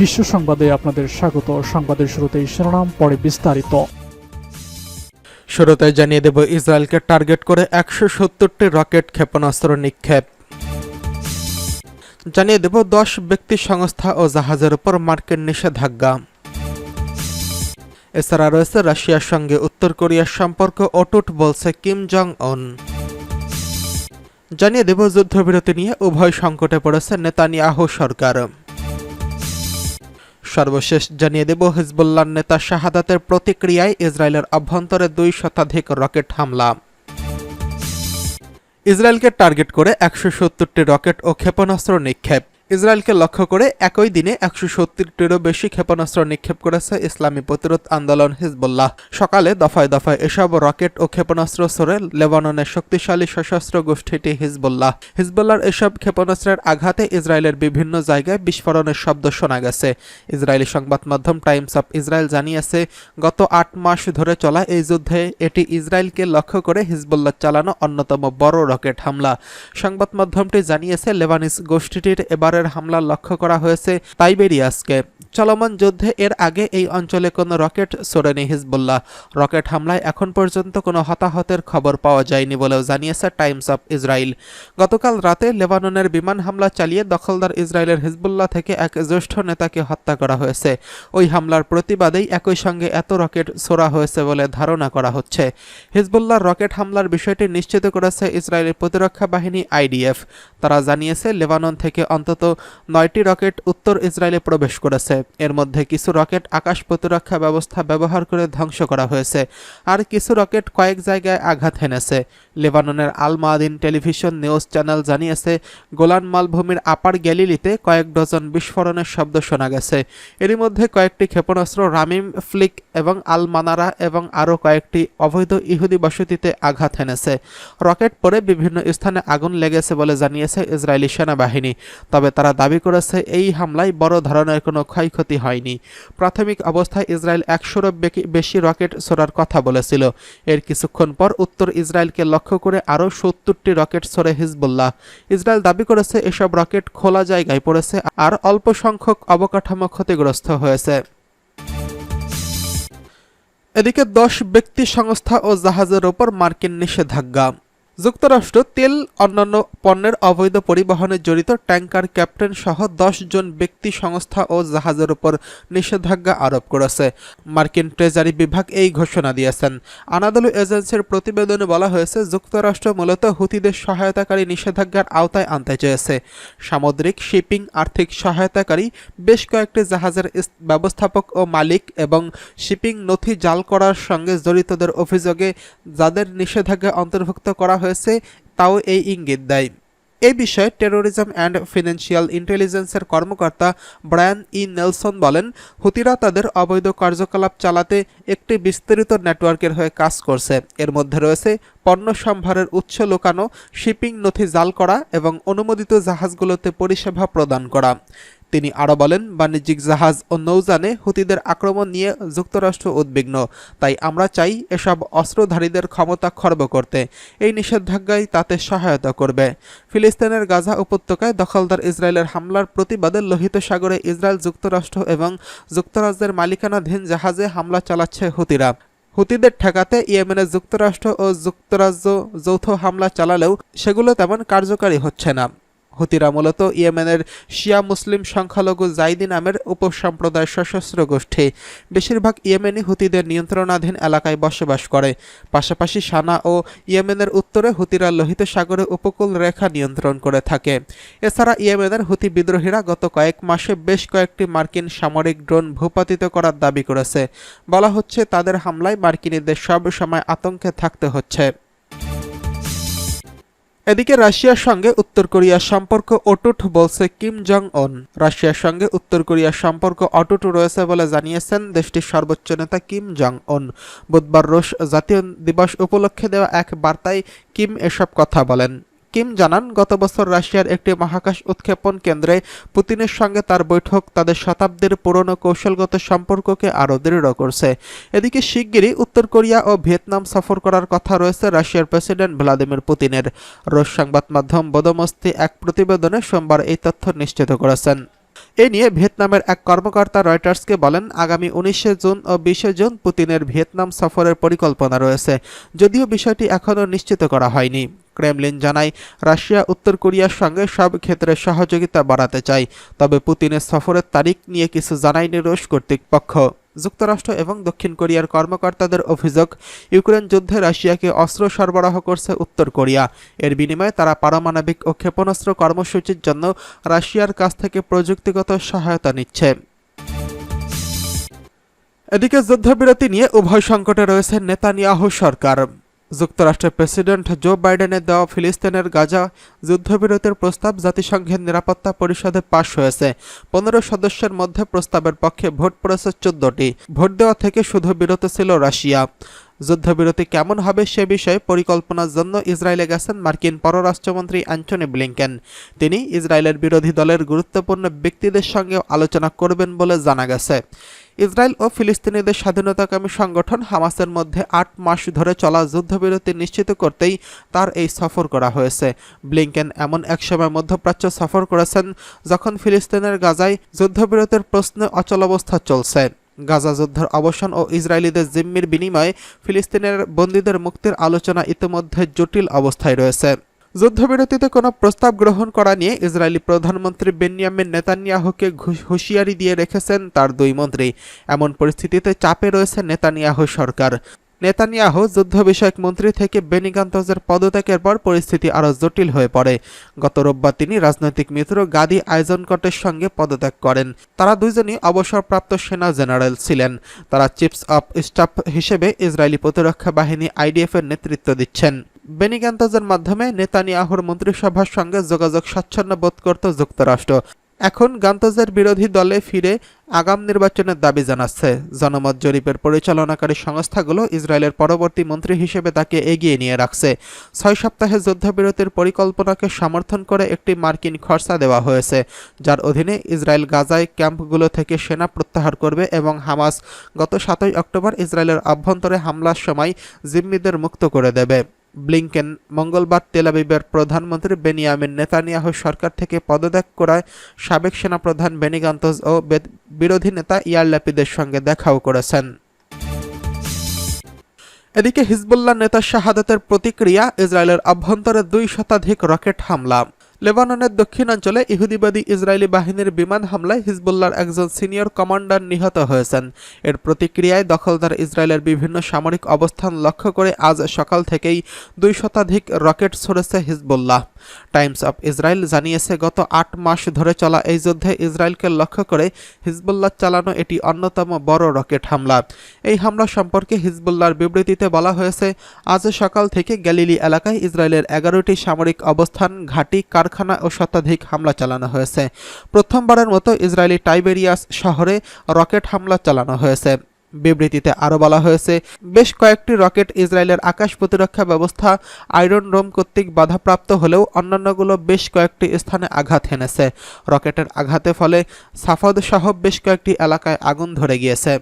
বিশ্ব সংবাদে আপনাদের স্বাগত। সংবাদের শুরুতেই শিরোনাম, পরে বিস্তারিত। শুরুতে জানিয়ে দেব, ইসরায়েলকে টার্গেট করে একশো সত্তরটি রকেট ক্ষেপণাস্ত্র নিক্ষেপ। জানিয়ে দেব, দশ ব্যক্তি সংস্থা ও জাহাজের উপর মার্কিন নিষেধাজ্ঞা। এছাড়া রয়েছে রাশিয়ার সঙ্গে উত্তর কোরিয়ার সম্পর্ক, অটুট বলছে কিম জং উন জানিয়ে দেব, যুদ্ধবিরতি নিয়ে উভয় সংকটে পড়েছে নেতানিয়াহু সরকার। সর্বশেষ জানিয়ে দেব হিজবুল্লার নেতা শাহাদাতের প্রতিক্রিয়ায় ইসরায়েলের অভ্যন্তরে দুই শতাধিক রকেট হামলা। ইসরায়েলকে টার্গেট করে একশো সত্তরটি রকেট ও ক্ষেপণাস্ত্র নিক্ষেপ। ইসরায়েলকে লক্ষ্য করে একই দিনে একশো সত্তরটিরও বেশি ক্ষেপণাস্ত্র নিক্ষেপ করেছে ইসলামী প্রতিরোধ আন্দোলন হিজবুল্লাহ। সকালে দফায় দফায় এসব রকেট ও ক্ষেপণাস্ত্র সরে লেবাননের শক্তিশালী সশস্ত্র গোষ্ঠীটি হিজবুল্লাহ। হিজবুল্লাহর এসব ক্ষেপণাস্ত্রের আঘাতে ইসরায়েলের বিভিন্ন জায়গায় বিস্ফোরণের শব্দ শোনা গেছে। ইসরায়েলি সংবাদ মাধ্যম টাইমস অফ ইসরায়েল জানিয়েছে, গত আট মাস ধরে চলা এই যুদ্ধে এটি ইসরায়েলকে লক্ষ্য করে হিজবুল্লাহ চালানো অন্যতম বড় রকেট হামলা। সংবাদ মাধ্যমটি জানিয়েছে লেবানিস গোষ্ঠীটির এবারের হামলা লক্ষ্য করা হয়েছে তাইবেরিয়াসকে। চলমান যুদ্ধে এর আগে এই অঞ্চলে কোনো রকেট ছোড়েনি হিজবুল্লাহ। রকেট হামলায় এখন পর্যন্ত কোনো হতাহতের খবর পাওয়া যায়নি বলেও জানিয়েছে টাইমস অফ ইসরায়েল গতকাল রাতে লেবাননের বিমান হামলা চালিয়ে দখলদার ইসরায়েলের হিজবুল্লাহ থেকে এক জ্যেষ্ঠ নেতাকে হত্যা করা হয়েছে। ওই হামলার প্রতিবাদেই একই সঙ্গে এত রকেট ছোড়া হয়েছে বলে ধারণা করা হচ্ছে। হিজবুল্লাহর রকেট হামলার বিষয়টি নিশ্চিত করেছে ইসরায়েলের প্রতিরক্ষা বাহিনী আইডিএফ। তারা জানিয়েছে, লেবানন থেকে অন্তত নয়টি রকেট উত্তর ইসরায়েলে প্রবেশ করেছে। এর মধ্যে কিছু রকেট আকাশ প্রতিরক্ষা ব্যবস্থা ব্যবহার করে ধ্বংস করা হয়েছে, আর কিছু রকেট কয়েক জায়গায় আঘাত হেনেছে। লেবাননের Al Mayadeen television news channel জানিয়েছে, গোলান মালভূমির আপার গ্যালিলিতে কয়েক ডজন বিস্ফোরণের শব্দ শোনা গেছে। এরই মধ্যে কয়েকটি ক্ষেপণাস্ত্র রামিম ফ্লিক এবং আল মানারা এবং আরও কয়েকটি অবৈধ ইহুদি বসতিতে আঘাত হেনেছে। রকেট পরে বিভিন্ন স্থানে আগুন লেগেছে বলে জানিয়েছে ইসরায়েলি সেনাবাহিনী। তবে তারা দাবি করেছে, এই হামলায় বড় ধরনের কোনো ক্ষয়ক্ষতি হয়নি। প্রাথমিক অবস্থায় ইসরায়েল একশোরও বেশি রকেট ছোড়ার কথা বলেছিল। এর কিছুক্ষণ পর উত্তর ইসরায়েলকে লক্ষ্য করে আরও সত্তরটি রকেট ছড়ে হিজবুল্লাহ। ইসরায়েল দাবি করেছে এসব রকেট খোলা জায়গায় পড়েছে আর অল্প সংখ্যক অবকাঠামো ক্ষতিগ্রস্ত হয়েছে। এদিকে দশ ব্যক্তি সংস্থা ও জাহাজের ওপর মার্কিন নিষেধাজ্ঞা। যুক্তরাষ্ট্র তেল অন্যান্য পণ্যের অবৈধ পরিবহনে জড়িত ট্যাঙ্কার ক্যাপ্টেন সহ দশ জন ব্যক্তি, সংস্থা ও জাহাজের উপর নিষেধাজ্ঞা আরোপ করেছে। মার্কিন ট্রেজারি বিভাগ এই ঘোষণা দিয়েছেন। আনাদলু এজেন্সির প্রতিবেদনে বলা হয়েছে, যুক্তরাষ্ট্র মূলত হুতিদের সহায়তাকারী নিষেধাজ্ঞার আওতায় আনতে চেয়েছে। সামুদ্রিক শিপিং আর্থিক সহায়তাকারী বেশ কয়েকটি জাহাজের ব্যবস্থাপক ও মালিক এবং শিপিং নথি জাল করার সঙ্গে জড়িতদের অভিযোগে যাদের নিষেধাজ্ঞা অন্তর্ভুক্ত করা হয়েছে তাও এই ইঙ্গিত দেয়। এই বিষয়ে টেরোরিজম অ্যান্ড ফিনান্সিয়াল ইন্টেলিজেন্সের কর্মকর্তা ব্রায়ান ই নেলসন বলেন, হুতিরা তাদের অবৈধ কার্যকলাপ চালাতে একটি বিস্তৃত নেটওয়ার্কের হয়ে কাজ করছে। এর মধ্যে রয়েছে পণ্য সম্ভারের উৎস লুকানো, শিপিং নথি জাল করা এবং অনুমোদিত জাহাজগুলোতে পরিষেবা প্রদান করা। তিনি আরও বলেন, বাণিজ্যিক জাহাজ ও নৌজানে হুতিদের আক্রমণ নিয়ে যুক্তরাষ্ট্র উদ্বিগ্ন। তাই আমরা চাই এসব অস্ত্রধারীদের ক্ষমতা খর্ব করতে। এই নিষেধাজ্ঞাই তাতে সহায়তা করবে। ফিলিস্তিনের গাজা উপত্যকায় দখলদার ইসরায়েলের হামলার প্রতিবাদে লোহিত সাগরে ইসরায়েল যুক্তরাষ্ট্র এবং যুক্তরাজ্যের মালিকানাধীন জাহাজে হামলা চালাচ্ছে হুতিরা। হুতিদের ঠেকাতে ইয়েমেনের যুক্তরাষ্ট্র ও যুক্তরাজ্য যৌথ হামলা চালালেও সেগুলো তেমন কার্যকারী হচ্ছে না। হুতিরা মূলত ইয়েমেনের শিয়া মুসলিম সংখ্যালঘু জাইদি নামের উপসম্প্রদায় সশস্ত্র গোষ্ঠী। বেশিরভাগ ইয়েমেনি হুতিদের নিয়ন্ত্রণাধীন এলাকায় বসবাস করে। পাশাপাশি সানা ও ইয়েমেনের উত্তরে হুতিরা লোহিত সাগরে উপকূল রেখা নিয়ন্ত্রণ করে থাকে। এছাড়া ইয়েমেনের হুতি বিদ্রোহীরা গত কয়েক মাসে বেশ কয়েকটি মার্কিন সামরিক ড্রোন ভূপাতিত করার দাবি করেছে। বলা হচ্ছে, তাদের হামলায় মার্কিনীদের সব সময় আতঙ্কে থাকতে হচ্ছে। এদিকে রাশিয়ার সঙ্গে উত্তর কোরিয়ার সম্পর্ক অটুট বলছে কিম জং অন রাশিয়ার সঙ্গে উত্তর কোরিয়ার সম্পর্ক অটুট রয়েছে বলে জানিয়েছেন দেশটির সর্বোচ্চ নেতা কিম জং অন বুধবার রুশ জাতীয় দিবস উপলক্ষে দেওয়া এক বার্তায় কিম এসব কথা বলেন। কিম জানান, গত বছর রাশিয়ার একটি মহাকাশ উৎক্ষেপণ কেন্দ্রে পুতিনের সঙ্গে তার বৈঠক তাদের শতাব্দীর পুরনো কৌশলগত সম্পর্ককে আরও দৃঢ় করছে। এদিকে শিগগিরই উত্তর কোরিয়া ও ভিয়েতনাম সফর করার কথা রয়েছে রাশিয়ার প্রেসিডেন্ট ভ্লাদিমির পুতিনের। রুশ সংবাদ মাধ্যম বোদমস্তি এক প্রতিবেদনে সোমবার এই তথ্য নিশ্চিত করেছেন। এ নিয়ে ভিয়েতনামের এক কর্মকর্তা রয়টার্সকে বলেন, আগামী উনিশে জুন ও বিশে জুন পুতিনের ভিয়েতনাম সফরের পরিকল্পনা রয়েছে, যদিও বিষয়টি এখনও নিশ্চিত করা হয়নি। ক্রেমলিন জানায়, রাশিয়া, উত্তর কোরিয়ার সঙ্গে সব ক্ষেত্রে সহযোগিতা বাড়াতে চায়। তবে পুতিনের সফরের তারিখ নিয়ে কিছু জানায়নি রুশ কর্তৃপক্ষ। যুক্তরাষ্ট্র এবং দক্ষিণ কোরিয়ার কর্মকর্তাদের অভিযোগ, ইউক্রেন যুদ্ধে রাশিয়াকে অস্ত্র সরবরাহ করছে উত্তর কোরিয়া। এর বিনিময়ে তারা পারমাণবিক ও ক্ষেপণাস্ত্র কর্মসূচির জন্য রাশিয়ার কাছ থেকে প্রযুক্তিগত সহায়তা নিচ্ছে। এদিকে যুদ্ধবিরতি নিয়ে উভয় সংকটে রয়েছে নেতানিয়াহু সরকার। যুক্তরাষ্ট্রের প্রেসিডেন্ট জো বাইডেনের দেওয়া ফিলিস্তিনের গাজা যুদ্ধবিরতির প্রস্তাব জাতিসংঘের নিরাপত্তা পরিষদে পাশ হয়েছে। পনেরো সদস্যের মধ্যে প্রস্তাবের পক্ষে ভোট পড়েছে চোদ্দটি। ভোট দেওয়া থেকে শুধু বিরত ছিল রাশিয়া। যুদ্ধবিরতি কেমন হবে সে বিষয়ে পরিকল্পনার জন্য ইসরায়েলে গেছেন মার্কিন পররাষ্ট্রমন্ত্রী অ্যান্টনি ব্লিংকেন। তিনি ইসরায়েলের বিরোধী দলের গুরুত্বপূর্ণ ব্যক্তিদের সঙ্গে আলোচনা করবেন বলে জানা গেছে। ইসরায়েল ও ফিলিস্তিনিদের স্বাধীনতাকামী সংগঠন হামাসের মধ্যে আট মাস ধরে চলা যুদ্ধবিরতি নিশ্চিত করতেই তার এই সফর করা হয়েছে। ব্লিংকেন এমন এক সময় মধ্যপ্রাচ্য সফর করেছেন যখন ফিলিস্তিনের গাজায় যুদ্ধবিরতির প্রশ্নে অচলাবস্থা চলছে। গাজা যুদ্ধের অবসান ও ইসরায়েলিদের জিম্মির বিনিময়ে ফিলিস্তিনের বন্দীদের মুক্তির আলোচনা ইতিমধ্যে জটিল অবস্থায় রয়েছে। যুদ্ধবিরতিতে কোনো প্রস্তাব গ্রহণ করা নিয়ে ইসরায়েলি প্রধানমন্ত্রী বেনিয়ামিন নেতানিয়াহুকে হুঁশিয়ারি দিয়ে রেখেছেন তার দুই মন্ত্রী। এমন পরিস্থিতিতে চাপে রয়েছে নেতানিয়াহু সরকার। নেতানিয়াহু যুদ্ধ বিষয়ক মন্ত্রী থেকে বেনিগান্তজের পদত্যাগের পর পরিস্থিতি আরও জটিল হয়ে পড়ে। গত রোববার তিনি রাজনৈতিক মিত্র গাদি আইজনকটের সঙ্গে পদত্যাগ করেন। তারা দুইজনই অবসরপ্রাপ্ত সেনা জেনারেল ছিলেন। তারা চিফস অফ স্টাফ হিসেবে ইসরায়েলি প্রতিরক্ষা বাহিনী আইডিএফ এর নেতৃত্ব দিচ্ছেন। বেনিগান্তজের মাধ্যমে নেতানিয়াহুর মন্ত্রিসভার সঙ্গে যোগাযোগ স্বাচ্ছন্দ্য বোধ করত যুক্তরাষ্ট্র। এখন গান্তজের বিরোধী দলে ফিরে আগাম নির্বাচনের দাবি জানাচ্ছে। জনমত জরিপের পরিচালনাকারী সংস্থাগুলো ইসরায়েলের পরবর্তী মন্ত্রী হিসেবে তাকে এগিয়ে নিয়ে রাখছে। ছয় সপ্তাহে যুদ্ধবিরতির পরিকল্পনাকে সমর্থন করে একটি মার্কিন খরচা দেওয়া হয়েছে, যার অধীনে ইসরায়েল গাজায় ক্যাম্পগুলো থেকে সেনা প্রত্যাহার করবে এবং হামাস গত সাতই অক্টোবর ইসরায়েলের অভ্যন্তরে হামলার সময় জিম্মিদের মুক্ত করে দেবে। ব্লিংকেন মঙ্গলবার তেলাবিবের প্রধানমন্ত্রী বেনিয়ামিন নেতানিয়াহু সরকার থেকে পদত্যাগ করায় সাবেক সেনাপ্রধান বেনিগান্তজ ও বিরোধী নেতা ইয়ার ল্যাপিদের সঙ্গে দেখাও করেছেন। এদিকে হিজবুল্লাহ নেতা শাহাদাতের প্রতিক্রিয়া ইসরায়েলের আভ্যন্তরে দুই শতাধিক রকেট হামলা। লেবাননের দক্ষিণাঞ্চলে ইহুদিবাদী ইসরায়েলি বাহিনীর বিমান হামলায় হিজবুল্লাহর একজন সিনিয়র কমান্ডার নিহত হয়েছেন। এর প্রতিক্রিয়ায় দখলদার ইসরায়েলের বিভিন্ন সামরিক অবস্থান লক্ষ্য করে আজ সকাল থেকেই দুই শতাধিক রকেট ছড়েছে হিজবুল্লাহ। টাইমস অফ ইসরায়েল জানিয়েছে, গত আট মাস ধরে চলা এই যুদ্ধে ইসরায়েলকে লক্ষ্য করে হিজবুল্লাহ চালানো এটি অন্যতম বড় রকেট হামলা। এই হামলা সম্পর্কে হিজবুল্লাহর বিবৃতিতে বলা হয়েছে, আজ সকাল থেকে গ্যালিলি এলাকায় ইসরায়েলের এগারোটি সামরিক অবস্থান ঘাঁটি কারখানা ও শতাধিক হামলা চালানো হয়েছে। প্রথমবারের মতো ইসরায়েলি টাইবেরিয়াস শহরে রকেট হামলা চালানো হয়েছে। বিবৃতিতে আরও বলা হয়েছে, বেশ কয়েকটি রকেট ইসরায়েলের আকাশ প্রতিরক্ষা ব্যবস্থা আয়রন রোম কর্তৃক বাধাপ্রাপ্ত হলেও অন্যান্যগুলো বেশ কয়েকটি স্থানে আঘাত হেনেছে। রকেটের আঘাতে ফলে সাফদ সহ বেশ কয়েকটি এলাকায় আগুন ধরে গিয়েছে।